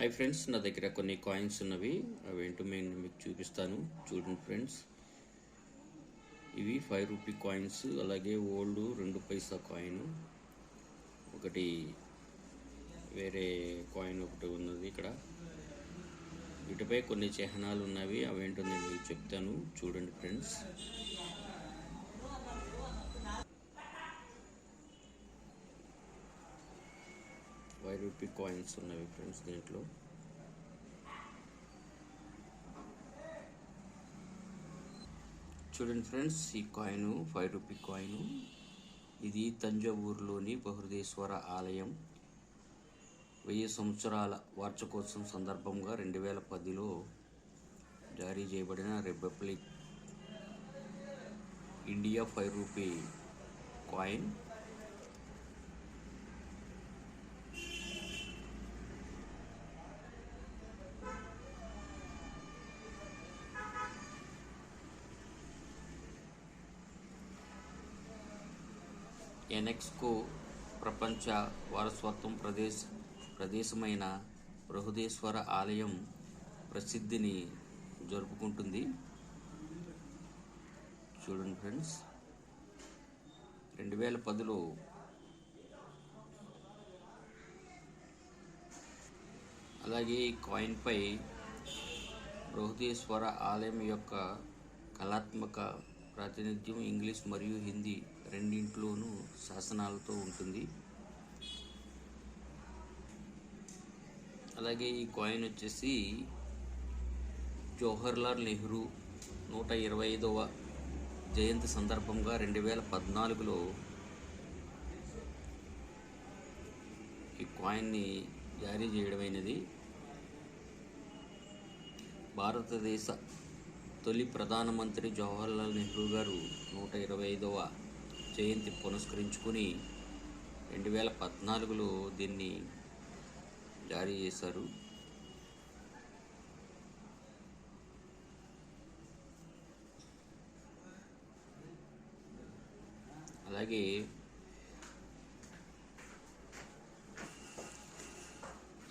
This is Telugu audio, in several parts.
హాయ్ ఫ్రెండ్స్ నా దగ్గర కొన్ని కాయిన్స్ ఉన్నవి. అవేంటో నేను మీకు చూపిస్తాను. చూడండి ఫ్రెండ్స్ ఇవి ఫైవ్ రూపీ కాయిన్స్ అలాగే ఓల్డ్ రెండు పైసా కాయిన్ ఒకటి వేరే కాయిన్ ఒకటి ఉన్నది ఇక్కడ. వీటిపై కొన్ని చిహ్నాలు ఉన్నవి. అవేంటో నేను మీకు చెప్తాను. చూడండి ఫ్రెండ్స్ ఫైవ్ రూపీ కాయిన్స్ ఉన్నవి ఫ్రెండ్స్ దీంట్లో. చూడండి ఫ్రెండ్స్ ఈ కాయిన్ ఫైవ్ రూపీ కాయిన్. ఇది తంజావూరులోని బహృదేశ్వర ఆలయం. వెయ్యి సంవత్సరాల వార్షికోత్సవం సందర్భంగా రెండు వేల పదిలో జారీ చేయబడిన republic India five rupee coin. UNESCO ప్రపంచ వారసత్వం ప్రదేశ ప్రదేశమైన బృహదేశ్వర ఆలయం ప్రసిద్ధిని జరుపుకుంటుంది. చూడండి ఫ్రెండ్స్. రెండు వేల పదిలో అలాగే ఈ కాయిన్పై బృహదేశ్వర ఆలయం యొక్క కళాత్మక ప్రాతినిధ్యం ఇంగ్లీష్ మరియు హిందీ రెండింటిలోనూ శాసనాలతో ఉంటుంది. అలాగే ఈ కాయిన్ వచ్చేసి జవహర్లాల్ నెహ్రూ నూట ఇరవై ఐదవ జయంతి సందర్భంగా రెండు వేల పద్నాలుగులో ఈ కాయిన్ని జారీ చేయడమైనది. భారతదేశ తొలి ప్రధానమంత్రి జవహర్లాల్ నెహ్రూ గారు నూట ఇరవై ఐదవ జయంతి పునస్కరించుకొని రెండు వేల పద్నాలుగులో దీన్ని జారీ చేశారు. అలాగే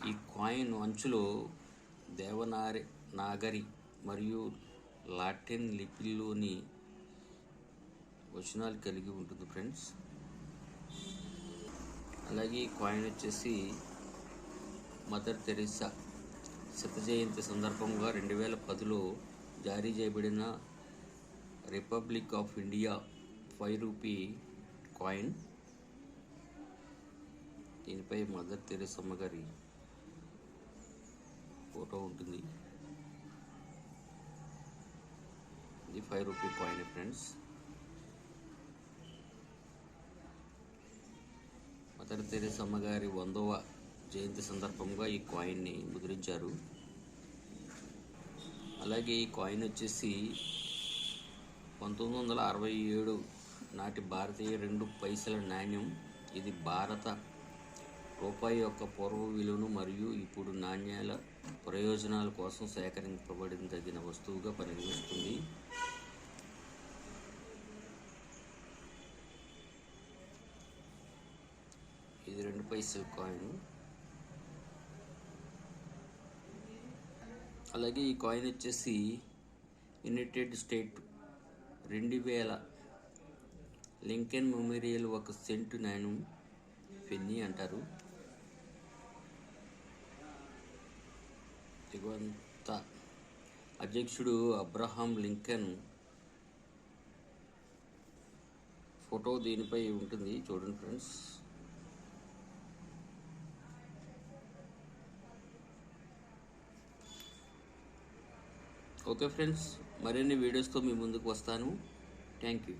ఈ కాయిన్ అంచులో దేవనారి నాగరి మరియు లాటిన్ లిపిల్లోని వచనాలు కలిగి ఉంటుంది ఫ్రెండ్స్. అలాగే ఈ కాయిన్ వచ్చేసి మదర్ తెరీసా శత జయంతి సందర్భంగా రెండు వేల పదిలో జారీ చేయబడిన republic of India five rupee coin దీనిపై మదర్ తెరీసమ్మ గారి ఫోటో ఉంటుంది. ఇది five rupee coin friends. Mother తెరిసమ్మ గారి వందవ జయంతి సందర్భంగా ఈ కాయిన్ని ముద్రించారు. అలాగే ఈ కాయిన్ వచ్చేసి పంతొమ్మిది వందల అరవై ఏడు నాటి భారతీయ రెండు పైసల నాణ్యం. ఇది భారత రూపాయి యొక్క పూర్వ విలువను మరియు ఇప్పుడు నాణ్యాల ప్రయోజనాల కోసం సేకరింపబడిన తగిన వస్తువుగా పరిగణిస్తుంది. ఇది కాయిన్ అలాగే ఈ కాయిన్ వచ్చేసి యునైటెడ్ స్టేట్ రెండు వేల లింకెన్ మెమోరియల్ ఒక సెంటు నేను పెన్ని అంటారు. దిగువంత అధ్యక్షుడు అబ్రహాం లింకన్ ఫోటో దీనిపై ఉంటుంది. చూడండి ఫ్రెండ్స్. ఓకే ఫ్రెండ్స్ మరిన్ని వీడియోస్తో మీ ముందుకు వస్తాను. Thank you.